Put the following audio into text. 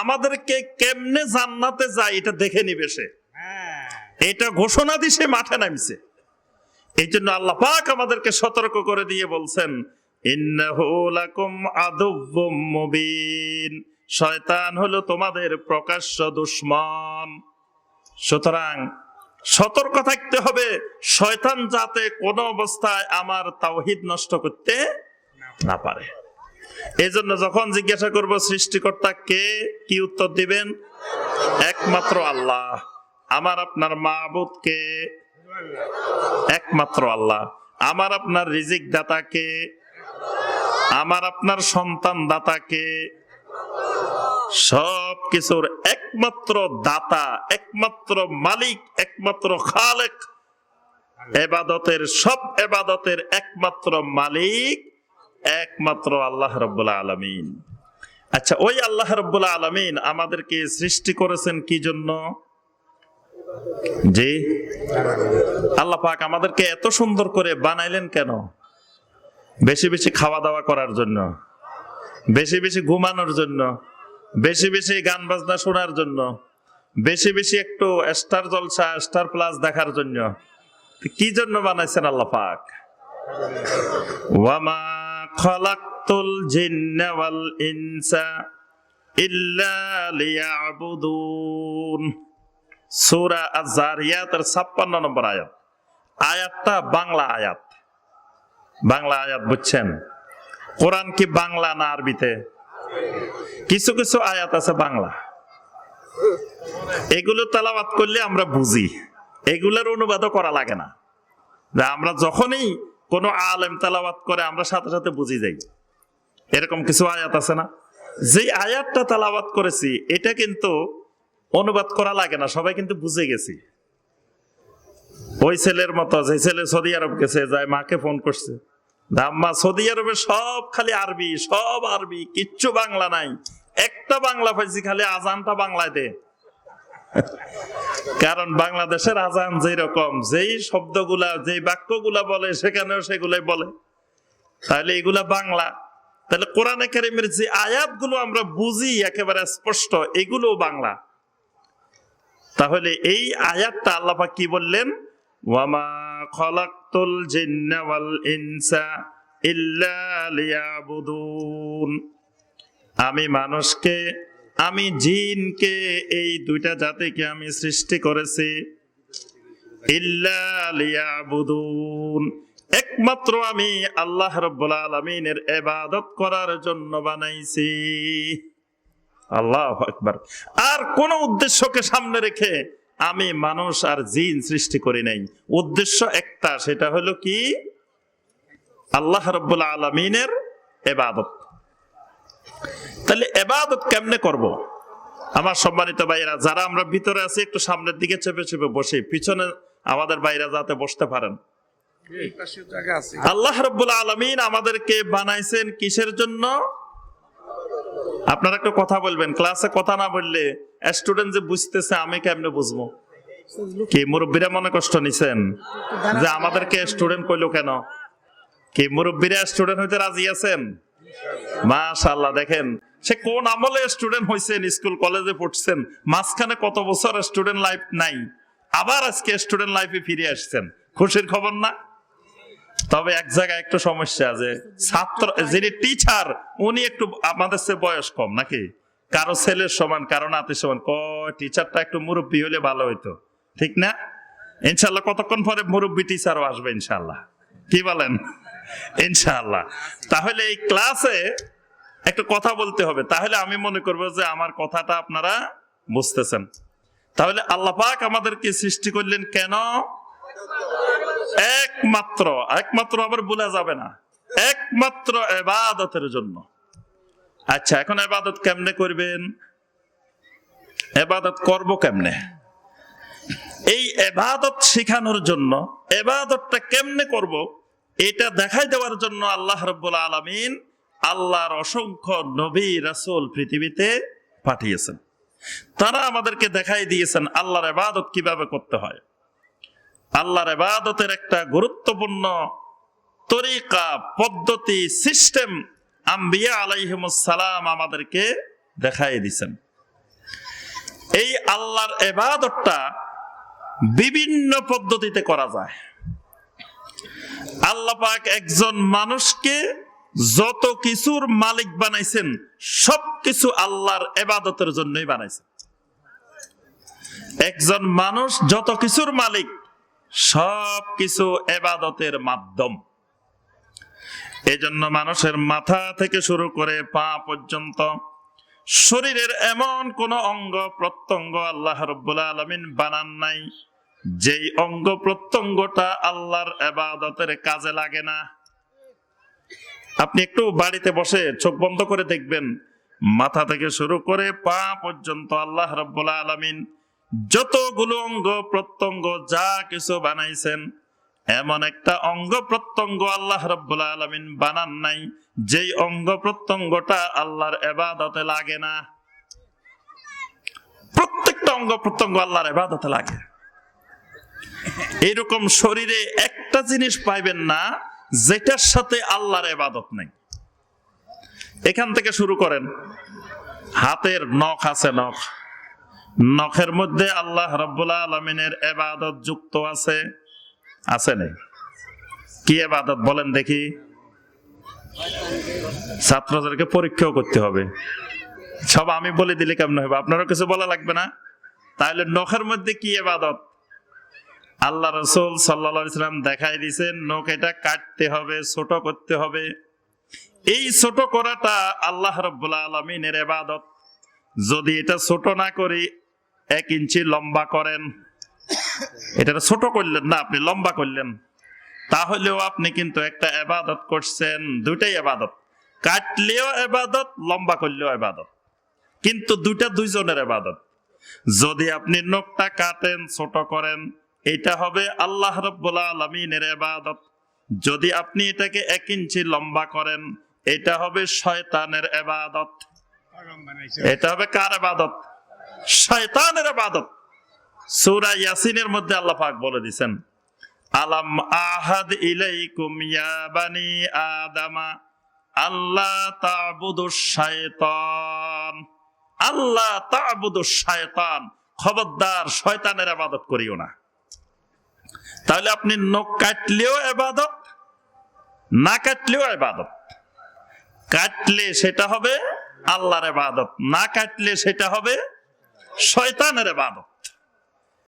আমাদেরকে কেমনে জান্নাতে যায় এটা দেখে নিবে সে। এটা ঘোষণা দিয়ে সে মাঠে নামছে। এই জন্য আল্লাহ পাক আমাদেরকে সতর্ক করে দিয়ে বলছেন শয়তান হলো তোমাদের প্রকাশ্য দুশ্মন। সুতরাং সতর্ক থাকতে হবে শয়তান যাতে কোনো অবস্থায় আমার তাওহিদ নষ্ট করতে না পারে। এই জন্য যখন জিজ্ঞাসা করব সৃষ্টিকর্তা কে, কি উত্তর দিবেন? একমাত্র আল্লাহ। আমার আপনার মাহবুদ কে? একমাত্র আল্লাহ। আমার আপনার রিজিক দাতা কে? আমার আপনার সন্তান দাতা কে? সব কিছুর একমাত্র দাতা, একমাত্র মালিক, একমাত্র খালেক। এবাদতের, সব এবাদতের একমাত্র মালিক একমাত্র আল্লাহ রব্বুল আলমিন। আচ্ছা ওই আল্লাহ রব্বুল আলমিন আমাদেরকে সৃষ্টি করেছেন কি জন্য? জি? আল্লাহ পাক আমাদেরকে এত সুন্দর করে বানাইলেন কেন? বেশি বেশি খাওয়া দাওয়া করার জন্য, বেশি বেশি ঘুমানোর জন্য, বেশি বেশি গান বাজনা শোনার জন্য, বেশি বেশি একটু স্টার জলসা, স্টার প্লাস দেখার জন্য। কি জন্য বানাইছেন আল্লাহ পাক? ওয়ামা খলাকতুল জিন্না ওয়াল ইনসা ইল্লা লিয়াবুদুন সূরা আয-যারিয়াতের 56 নম্বর আয়াত আয়াতটা বাংলা আয়াত বাংলা আয়াত বুঝছেন? কোরআন কি বাংলা না আরবিতে? কিছু কিছু আয়াত আছে বাংলা। এগুলো তেলাওয়াত করলে আমরা বুঝি। এগুলোর অনুবাদও করা লাগে না। আমরা যখনই কোনো আলেম তেলাওয়াত করে আমরা সাথে সাথে বুঝি যাই। এরকম কিছু আয়াত আছে না? যে আয়াতটা তেলাওয়াত করেছি, এটা কিন্তু অনুবাদ করা লাগে না, সবাই কিন্তু বুঝে গেছি। ওই ছেলের মতো, যে ছেলে সৌদি আরব গেছে যায়, মাকে ফোন করছে। আম্মা, সৌদি আরবে সব খালি আরবি, সব আরবি, কিচ্ছু বাংলা নাই। একটা বাংলা পাইছি, খালি আজানটা বাংলায় দে। কারণ বাংলাদেশের আজান যেরকম, যেই শব্দগুলা, যেই বাক্যগুলা বলে, সেখানেও সেগুলাই বলে। তাহলে এগুলা বাংলা। তাহলে কোরআনে কারিমের যে আয়াতগুলো আমরা বুঝি, একেবারে স্পষ্ট এগুলো বাংলা। তাহলে এই আয়াতটা আল্লাপা কি বললেন? ওয়ামা খলাকতুল জিন্না ওয়াল ইনসা ইল্লা লিয়াবুদুন। আমি মানুষকে আমি জিনকে এই দুইটা জাতিকে আমি সৃষ্টি করেছি। একমাত্র আমি আল্লাহ রব্বুল আলমিনের এবাদত করার জন্য বানাইছি। আল্লাহ একবার আর কোন উদ্দেশ্যকে সামনে রেখে আমি মানুষ আর জিন সৃষ্টি করি নাই। উদ্দেশ্য একটা, সেটা হলো কি? আল্লাহ রব্বুল আলমিনের এবাদত তাহলে এবাদত কেমনে করব। আমার সম্মানিত ভাইরা যারা আমরা ভিতরে আছি একটু সামনের দিকে চেপে চেপে বসে। পিছনে আমাদের বাইরা যাতে বসতে পারেন। আল্লাহ রব্বুল আলমিন আমাদেরকে বানাইছেন কিসের জন্য? আপনারা একটু কথা বলবেন। ক্লাসে কথা না বললে স্টুডেন্ট যে বুঝতেছে আমি কেমনে বুঝব? কি মুরব্বীরা মনে কষ্ট নিছেন? যে আমাদেরকে স্টুডেন্ট কইলো কেন? কি মুরব্বীরা স্টুডেন্ট হইতে রাজি আছেন? মাশাআল্লাহ, দেখেন। সে কোন আমলে স্টুডেন্ট হয়েছেন স্কুল কলেজে পড়ছেন, মাঝখানে কত বছর স্টুডেন্ট লাইফ নাই, আবার আজকে স্টুডেন্ট লাইফে ফিরে আসছেন। খুশির খবর না? তবে এক জায়গায় একটু সমস্যা যে ছাত্র যিনি টিচার উনি একটু আমাদের চেয়ে বয়স কম নাকি? কারও ছেলের সমান, কারও নাতির সমান। ক টিচারটা একটু মুরব্বী হলে ভালো হইতো। ঠিক না? ইনশাল্লাহ কতক্ষণ পরে মুরব্বী টিচারও আসবে ইনশাল্লাহ কি বলেন? ইনশাল্লাহ তাহলে এই ক্লাসে একটা কথা বলতে হবে। তাহলে আমি মনে করব যে আমার কথাটা আপনারা বুঝতেছেন। তাহলে আল্লাহ পাক আমাদেরকে সৃষ্টি করলেন কেন? একমাত্র একমাত্র আবার বলা যাবে না। একমাত্র এবাদতের জন্য। আচ্ছা এখন এবাদত কেমনে করবেন? এবাদত করব কেমনে? এই এবাদত শেখানোর জন্য এবাদতটা কেমনে করব? এটা দেখাই দেওয়ার জন্য আল্লাহ রব্বুল আলমিন আল্লাহর অসংখ্য নবী, রাসূল পৃথিবীতে পাঠিয়েছেন। তারা আমাদেরকে দেখাই দিয়েছেন আল্লাহর এবাদত কীভাবে করতে হয়। আল্লাহর এবাদতের একটা গুরুত্বপূর্ণ তরিকা, পদ্ধতি, সিস্টেম আম্বিয়া আলাইহিমুসালাম আমাদেরকে দেখাই দিয়েছেন। এই আল্লাহর এবাদতটা বিভিন্ন পদ্ধতিতে করা যায়। আল্লাহ পাক একজন মানুষকে যত কিছুর মালিক বানাইছেন, সবকিছু আল্লাহর এবাদতের জন্যই বানাইছেন। একজন মানুষ যত কিছুর মালিক সব কিছু এবাদতের মাধ্যম। এই জন্য মানুষের মাথা থেকে শুরু করে পা পর্যন্ত শরীরের এমন কোন অঙ্গ প্রত্যঙ্গ আল্লাহ রব্বুল আলমিন বানান নাই। যেই অঙ্গ প্রত্যঙ্গটা আল্লাহর এবাদতের কাজে লাগে না। আপনি একটু বাড়িতে বসে চোখ বন্ধ করে দেখবেন, মাথা থেকে শুরু করে পা পর্যন্ত আল্লাহ রব্বুল আলমিন যতগুলো অঙ্গ প্রত্যঙ্গ যা কিছু বানাইছেন, এমন একটা অঙ্গ প্রত্যঙ্গ আল্লাহ রব্বুল আলমিন বানান নাই, যেই অঙ্গ প্রত্যঙ্গটা আল্লাহর এবাদতে লাগে না। প্রত্যেকটা অঙ্গ প্রত্যঙ্গ আল্লাহর এবাদতে লাগে। এরকম শরীরে একটা জিনিস পাইবেন না, যেটার সাথে আল্লাহর এবাদত নেই। এখান থেকে শুরু করেন। হাতের নখ আছে নখ। নখের মধ্যে আল্লাহ রব্বুল্লাহ আলমিনের এবাদত যুক্ত আছে আছে নেই। কি এবাদত বলেন দেখি? ছাত্রদেরকে পরীক্ষাও করতে হবে। সব আমি বলে দিলে কেমন হবে? আপনারও কিছু বলা লাগবে না? তাহলে নখের মধ্যে কি এবাদত আল্লাহ রসুল সাল্লাম দেখাই দিছেন নখ এটা কাটতে হবে, ছোট করতে হবে। এই ছোট করাটা আল্লাহ রব্বুল্লাহ আলমিনের এবাদত যদি এটা ছোট না করি, এক ইঞ্চি লম্বা করেন। এটা ছোট করলেন না, আপনি লম্বা করলেন। তাহলেও আপনি কিন্তু একটা এবাদত করছেন, দুইটাই এবাদত কাটলেও এবাদত লম্বা করলেও এবাদত কিন্তু দুইটা দুইজনের এবাদত যদি আপনি নখটা কাটেন, ছোট করেন এটা হবে আল্লাহ রব্বুল আলমিনের এবাদত যদি আপনি এটাকে এক ইঞ্চি লম্বা করেন, এটা হবে শয়তানের এবাদত এটা হবে কার এবাদত শয়তানের এবাদত সূরা ইয়াসিনের মধ্যে আল্লাহ পাক বলে দিবেন আলাম আহাদ ইলাইকুম ইয়া বানি আদামা আল্লাহ তা'বুদু শায়তান আল্লাহ তা'বুদু শায়তান খবরদার, শয়তানের ইবাদত করিও না। তাহলে আপনি নখ কাটলেও এবাদত, না কাটলেও এবাদত। কাটলে সেটা হবে আল্লাহর এবাদত, না কাটলে সেটা হবে শয়তানের ইবাদত